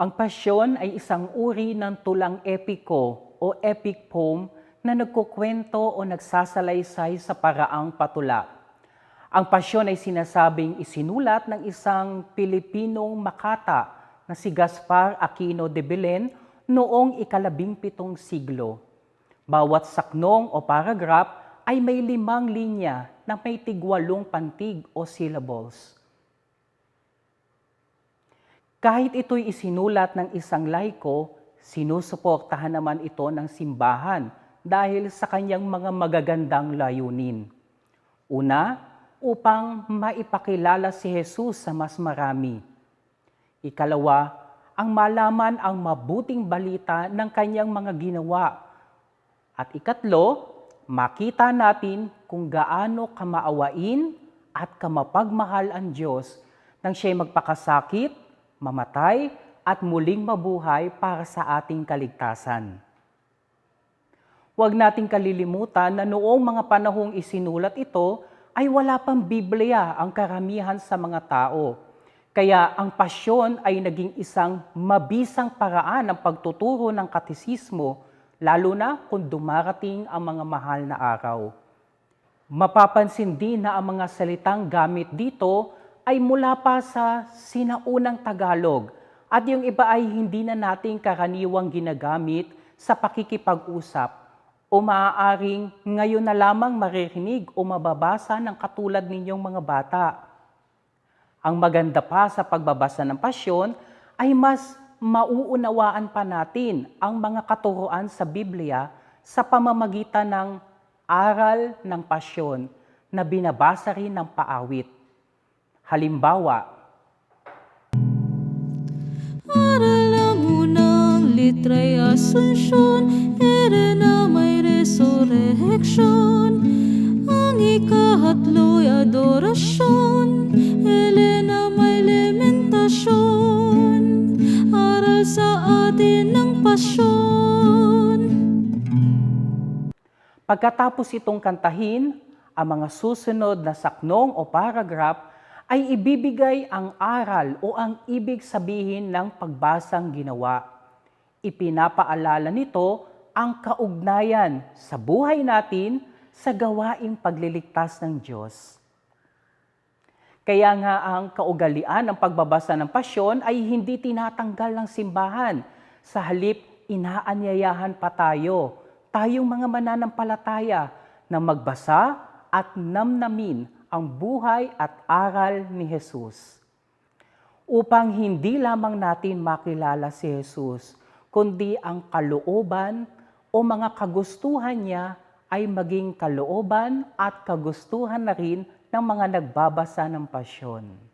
Ang pasyon ay isang uri ng tulang epiko o epic poem na nagkukwento o nagsasalaysay sa paraang patula. Ang pasyon ay sinasabing isinulat ng isang Pilipinong makata na si Gaspar Aquino de Belen noong ikalabing pitong siglo. Bawat saknong o paragraph ay may limang linya na may tigwalong pantig o syllables. Kahit ito'y isinulat ng isang laiko, sinusuportahan naman ito ng simbahan dahil sa kanyang mga magagandang layunin. Una, upang maipakilala si Jesus sa mas marami. Ikalawa, ang malaman ang mabuting balita ng kanyang mga ginawa. At ikatlo, makita natin kung gaano kamaawain at kamapagmahal ang Diyos nang siya'y magpakasakit, mamatay, at muling mabuhay para sa ating kaligtasan. Huwag nating kalilimutan na noong mga panahong isinulat ito ay wala pang Biblia ang karamihan sa mga tao. Kaya ang pasyon ay naging isang mabisang paraan ng pagtuturo ng katisismo, lalo na kung dumarating ang mga mahal na araw. Mapapansin din na ang mga salitang gamit dito ay mula pa sa sinaunang Tagalog at yung iba ay hindi na nating karaniwang ginagamit sa pakikipag-usap o maaaring ngayon na lamang maririnig o mababasa ng katulad ninyong mga bata. Ang maganda pa sa pagbabasa ng pasyon ay mas mauunawaan pa natin ang mga katuruan sa Biblia sa pamamagitan ng aral ng pasyon na binabasa rin ng paawit. Halimbawa, Arala mo ng litra'y asunsyon, ere na may resurrection. Ang ikahatlo'y adorasyon, ele na may lamentasyon. Aral sa atin ng pasyon. Pagkatapos itong kantahin, ang mga susunod na saknong o paragraph ay ibibigay ang aral o ang ibig sabihin ng pagbasang ginawa. Ipinapaalala nito ang kaugnayan sa buhay natin sa gawaing pagliligtas ng Diyos. Kaya nga ang kaugalian ng pagbabasa ng pasyon ay hindi tinatanggal ng simbahan. Sa halip, inaanyayahan pa tayo, tayong mga mananampalataya, na magbasa at namnamin ang buhay at aral ni Jesus. Upang hindi lamang natin makilala si Jesus, kundi ang kalooban o mga kagustuhan niya ay maging kalooban at kagustuhan na rin ng mga nagbabasa ng pasyon.